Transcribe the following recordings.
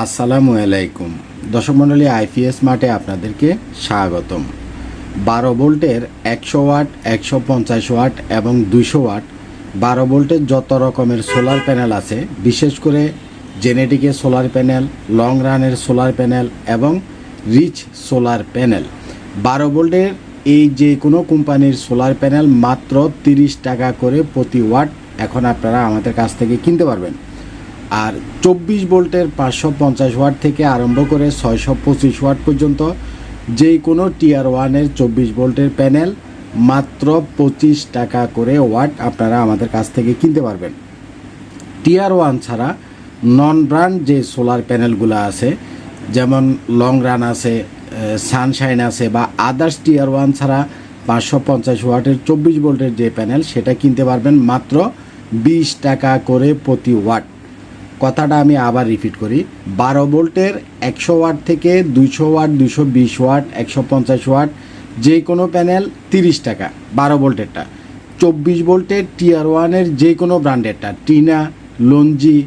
আসসালামু আলাইকুম। দর্শক মণ্ডলী, আইপিএস মাঠে আপনাদেরকে স্বাগতম। বারো ভোল্টের একশো ওয়াট, একশো পঞ্চাশ ওয়াট এবং দুইশো ওয়াট বারো ভোল্টের যত রকমের সোলার প্যানেল আছে, বিশেষ করে জেনেটিকের সোলার প্যানেল, লং রানের সোলার প্যানেল এবং রিচ সোলার প্যানেল। বারো ভোল্টের এই যে কোনো কোম্পানির সোলার প্যানেল মাত্র তিরিশ টাকা করে প্রতি ওয়াট এখন আপনারা আমাদের কাছ থেকে কিনতে পারবেন। আর চব্বিশ ভোল্টের পাঁচশো পঞ্চাশ ওয়াট থেকে আরম্ভ করে ছয়শো পঁচিশ ওয়াট পর্যন্ত যে কোনো টিয়ার ওয়ানের চব্বিশ ভোল্টের প্যানেল মাত্র পঁচিশ টাকা করে ওয়াট আপনারা আমাদের কাছ থেকে কিনতে পারবেন। টিয়ার ওয়ান ছাড়া নন ব্র্যান্ড যে সোলার প্যানেলগুলো আছে, যেমন লং রান আছে সানশাইন আছে বা আদার্স টিয়ার ওয়ান ছাড়া পাঁচশো পঞ্চাশ ওয়াটের চব্বিশ ভোল্টের যে প্যানেল সেটা কিনতে পারবেন মাত্র বিশ টাকা করে প্রতি ওয়াট। কথাটা আমি আবার রিপিট করি। বারো ভোল্টের একশো ওয়াট থেকে দুইশো ওয়াট দুশো বিশ ওয়াট, একশো পঞ্চাশ ওয়াট, যে কোনো প্যানেল তিরিশ টাকা, বারো ভোল্টেরটা। চব্বিশ ভোল্টের টিয়ার ওয়ানের যে কোনো ব্র্যান্ডেরটা টিনা, লঞ্জি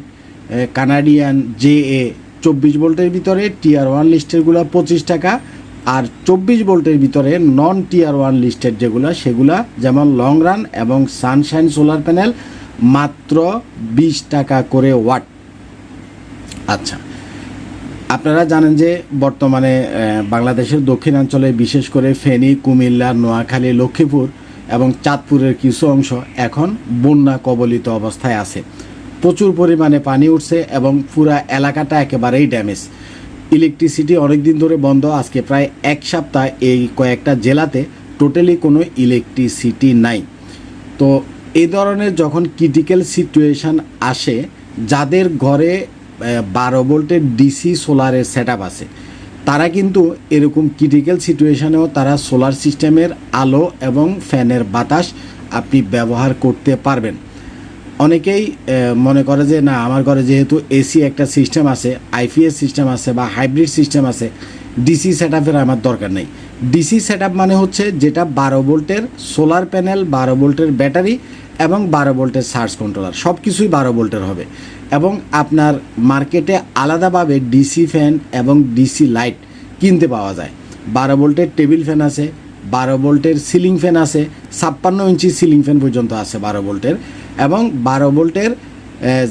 কানাডিয়ান, জে এ, চব্বিশ ভোল্টের ভিতরে টিয়ার ওয়ান লিস্টেরগুলো পঁচিশ টাকা, আর চব্বিশ ভোল্টের ভিতরে নন টিয়ার ওয়ান লিস্টের যেগুলো, সেগুলা যেমন লং রান এবং সানশাইন সোলার প্যানেল মাত্র বিশ টাকা করে ওয়াট আচ্ছা। আপনারা জানেন যে বর্তমানে বাংলাদেশের দক্ষিণাঞ্চলে বিশেষ করে ফেনী, কুমিল্লা, নোয়াখালী, লক্ষ্মীপুর এবং চাঁদপুরের কিছু অংশ এখন বন্যা কবলিত অবস্থায় আছে। প্রচুর পরিমাণে পানি উঠছে এবং পুরা এলাকাটা একেবারেই ড্যামেজ। ইলেকট্রিসিটি অনেক দিন ধরে বন্ধ। আজকে প্রায় এক সপ্তাহ এই কয়েকটা জেলাতে টোটালি কোনো ইলেকট্রিসিটি নাই। তো এই ধরনের যখন ক্রিটিক্যাল সিচুয়েশান আসে, যাদের ঘরে বারো ভোল্টের ডিসি সোলারের সেট আছে। তারা কিন্তু এরকম ক্রিটিক্যাল সিচুয়েশানেও তারা সোলার সিস্টেমের আলো এবং ফ্যানের বাতাস আপনি ব্যবহার করতে পারবেন। অনেকেই মনে করে যে, না, আমার ঘরে যেহেতু এসি একটা সিস্টেম আছে আইপিএস সিস্টেম আছে বা হাইব্রিড সিস্টেম আছে ডিসি সেট আমার দরকার নেই। ডিসি সেট মানে হচ্ছে যেটা বারো ভোল্টের সোলার প্যানেল বারো ভোল্টের ব্যাটারি এবং বারো ভোল্টের সার্চ কন্ট্রোলার সব কিছুই বারো ভোল্টের হবে। এবং আপনার মার্কেটে আলাদাভাবে ডিসি ফ্যান এবং ডিসি লাইট কিনতে পাওয়া যায়। বারো ভোল্টের টেবিল ফ্যান আছে, বারো ভোল্টের সিলিং ফ্যান আছে, ছাপ্পান্ন ইঞ্চি সিলিং ফ্যান পর্যন্ত আছে বারো ভোল্টের এবং বারো ভোল্টের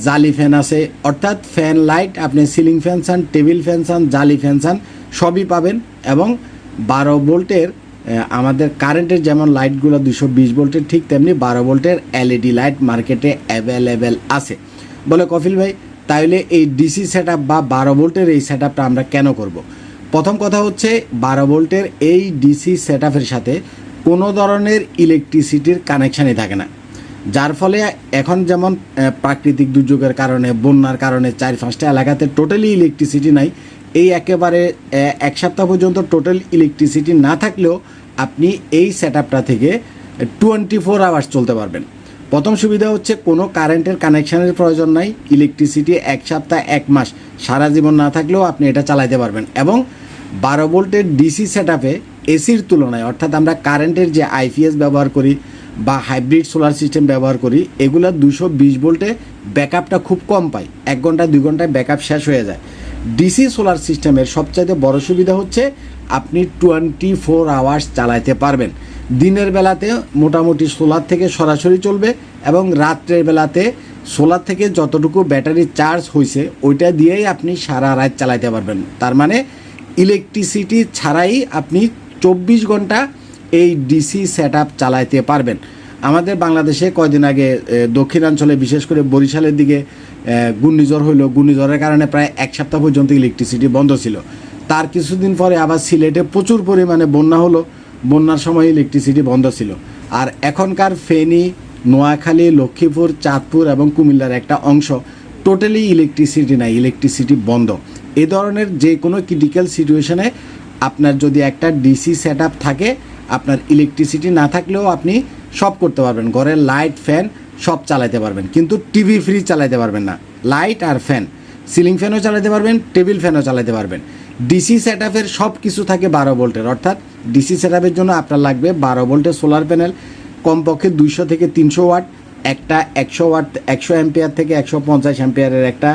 জালি ফ্যান আছে। অর্থাৎ ফ্যান লাইট আপনি সিলিং ফ্যান চান টেবিল ফ্যান চান, জালি ফ্যান চান, সবই পাবেন এবং বারো ভোল্টের আমাদের কারেন্টের যেমন লাইটগুলো দুশো বিশ ভোল্টের ঠিক তেমনি বারো ভোল্টের এলইডি লাইট মার্কেটে অ্যাভেলেবেল আছে। বলে, কফিল ভাই তাহলে এই ডিসি সেট বা বারো ভোল্টের এই সেট আমরা কেন করব। প্রথম কথা হচ্ছে, বারো ভোল্টের এই ডিসি সেট সাথে কোনো ধরনের ইলেকট্রিসিটির কানেকশানই থাকে না। যার ফলে এখন যেমন প্রাকৃতিক দুর্যোগের কারণে, বন্যার কারণে চার পাঁচটা এলাকাতে টোটালি ইলেকট্রিসিটি নাই। এই একেবারে এক সপ্তাহ পর্যন্ত টোটাল ইলেকট্রিসিটি না থাকলেও আপনি এই সেট থেকে টোয়েন্টি ফোর আওয়ার্স চলতে পারবেন। প্রথম সুবিধা হচ্ছে কোনো কারেন্টের কানেকশানের প্রয়োজন নাই, ইলেকট্রিসিটি এক সপ্তাহ, এক মাস। সারা জীবন না থাকলেও আপনি এটা চালাইতে পারবেন। এবং বারো ভোল্টের ডিসি সেট আপে এসির তুলনায়, অর্থাৎ আমরা কারেন্টের যে আইপিএস ব্যবহার করি বা হাইব্রিড সোলার সিস্টেম ব্যবহার করি, এগুলো দুশো বিশ ভোল্টে ব্যাকআপটা খুব কম পাই এক ঘণ্টা, দুই ঘন্টায় ব্যাকআপ শেষ হয়ে যায়। ডিসি সোলার সিস্টেমের সবচাইতে বড় সুবিধা হচ্ছে আপনি টোয়েন্টি ফোর আওয়ার্স চালাইতে পারবেন। দিনের বেলাতে মোটামুটি সোলার থেকে সরাসরি চলবে এবং রাত্রের বেলাতে সোলার থেকে যতটুকু ব্যাটারি চার্জ হয়েছে ওইটা দিয়েই আপনি সারা রাত চালাইতে পারবেন। তার মানে ইলেকট্রিসিটি ছাড়াই আপনি চব্বিশ ঘণ্টা এই ডিসি সেট চালাইতে পারবেন। আমাদের বাংলাদেশে কয়দিন আগে দক্ষিণাঞ্চলে, বিশেষ করে বরিশালের দিকে ঘূর্ণিঝড় হইল। ঘূর্ণিঝড়ের কারণে প্রায় এক সপ্তাহ পর্যন্ত ইলেকট্রিসিটি বন্ধ ছিল। তার কিছুদিন পরে আবার সিলেটে প্রচুর পরিমাণে বন্যা হলো। বন্যার সময় ইলেকট্রিসিটি বন্ধ ছিল। আর এখনকার ফেনী, নোয়াখালী, লক্ষ্মীপুর, চাঁদপুর এবং কুমিল্লার একটা অংশ টোটালি ইলেকট্রিসিটি নাই ইলেকট্রিসিটি বন্ধ। এ ধরনের যে কোনো ক্রিটিক্যাল সিচুয়েশনে আপনার যদি একটা ডিসি সেট থাকে, আপনার ইলেকট্রিসিটি না থাকলেও আপনি সব করতে পারবেন। ঘরের লাইট ফ্যান সব চালাতে পারবেন। কিন্তু টিভি ফ্রিজ চালাতে পারবেন না। লাইট আর ফ্যান সিলিং ফ্যানও চালাতে পারবেন টেবিল ফ্যানও চালাতে পারবেন। ডিসি সেট সব কিছু থাকে বারো ভোল্টের অর্থাৎ ডিসি সেট আপের জন্য আপনার লাগবে বারো ভোল্টের সোলার প্যানেল, কমপক্ষে দুইশো থেকে তিনশো ওয়াট, একটা একশো ওয়াট, একশো অ্যাম্পিয়ার থেকে একশো পঞ্চাশ অ্যাম্পিয়ারের একটা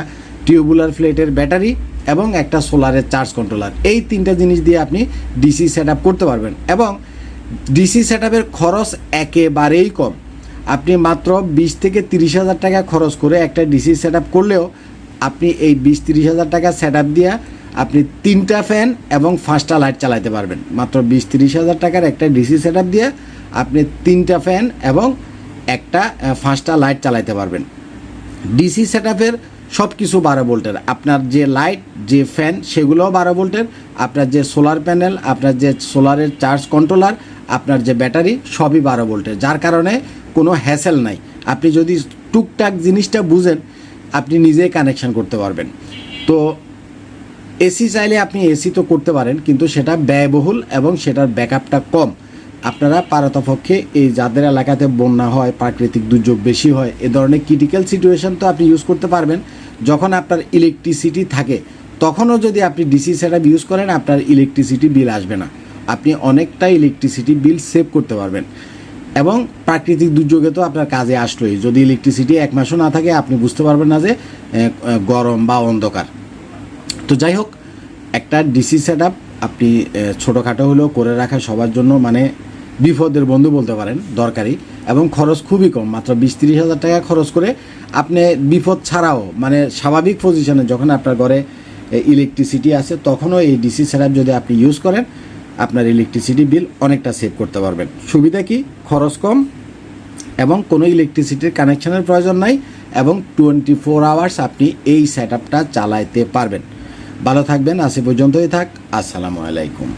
টিউবুলার ফ্লেটের ব্যাটারি এবং একটা সোলারের চার্জ কন্ট্রোলার। এই তিনটা জিনিস দিয়ে আপনি ডিসি সেট করতে পারবেন এবং ডিসি সেট খরচ একেবারেই কম। আপনি মাত্র বিশ থেকে তিরিশ হাজার টাকা খরচ করে একটা ডিসি সেট করলেও আপনি এই বিশ তিরিশ হাজার টাকা সেট দিয়ে আপনি তিনটা ফ্যান এবং পাঁচটা লাইট চালাতে পারবেন। মাত্র বিশ তিরিশ হাজার টাকার একটা ডিসি সেট দিয়ে আপনি তিনটা ফ্যান এবং একটা পাঁচটা লাইট চালাতে পারবেন। ডিসি সেট সব কিছু বারো ভোল্টের। আপনার যে লাইট যে ফ্যান সেগুলোও বারো ভোল্টের। আপনার যে সোলার প্যানেল আপনার যে সোলারের চার্জ কন্ট্রোলার আপনার যে ব্যাটারি সবই বারো ভোল্টের। যার কারণে কোনো হ্যাসেল নাই। আপনি যদি টুকটাক জিনিসটা বুঝেন, আপনি নিজেই কানেকশন করতে পারবেন। তো এসি চাইলে আপনি এসি তো করতে পারেন, কিন্তু সেটা ব্যয়বহুল এবং সেটার ব্যাকআপটা কম। আপনারা পারতপক্ষে এই যাদের এলাকাতে বন্যা হয়, প্রাকৃতিক দুর্যোগ বেশি হয়, এ ধরনের ক্রিটিক্যাল সিচুয়েশন তো আপনি ইউজ করতে পারবেন। যখন আপনার ইলেকট্রিসিটি থাকে, তখনও যদি আপনি ডিসি সেট ইউজ করেন, আপনার ইলেকট্রিসিটি বিল আসবে না। আপনি অনেকটা ইলেকট্রিসিটি বিল সেভ করতে পারবেন। এবং প্রাকৃতিক দুর্যোগে তো আপনার কাজে আসলোই। যদি ইলেকট্রিসিটি এক মাসও না থাকে, আপনি বুঝতে পারবেন না যে গরম বা অন্ধকার। তো যাই হোক, একটা ডিসি সেট আপনি ছোটোখাটো হলেও করে রাখা সবার জন্য মানে বিপদের বন্ধু বলতে পারেন, দরকারি। এবং খরচ খুবই কম, মাত্র বিশ তিরিশ হাজার টাকা খরচ করে আপনি বিপদ ছাড়াও মানে স্বাভাবিক পজিশনে যখন আপনার ঘরে ইলেকট্রিসিটি আছে, তখনও এই ডিসি সেট যদি আপনি ইউজ করেন, আপনার ইলেকট্রিসিটি বিল অনেকটা সেভ করতে পারবেন। সুবিধা কি? খরচ কম এবং কোনো ইলেকট্রিসিটির কানেকশনের প্রয়োজন নাই এবং টোয়েন্টি ফোর আওয়ার্স আপনি এই সেট চালাইতে পারবেন। ভালো থাকবেন আসি পর্যন্তই থাক। আসসালামু আলাইকুম।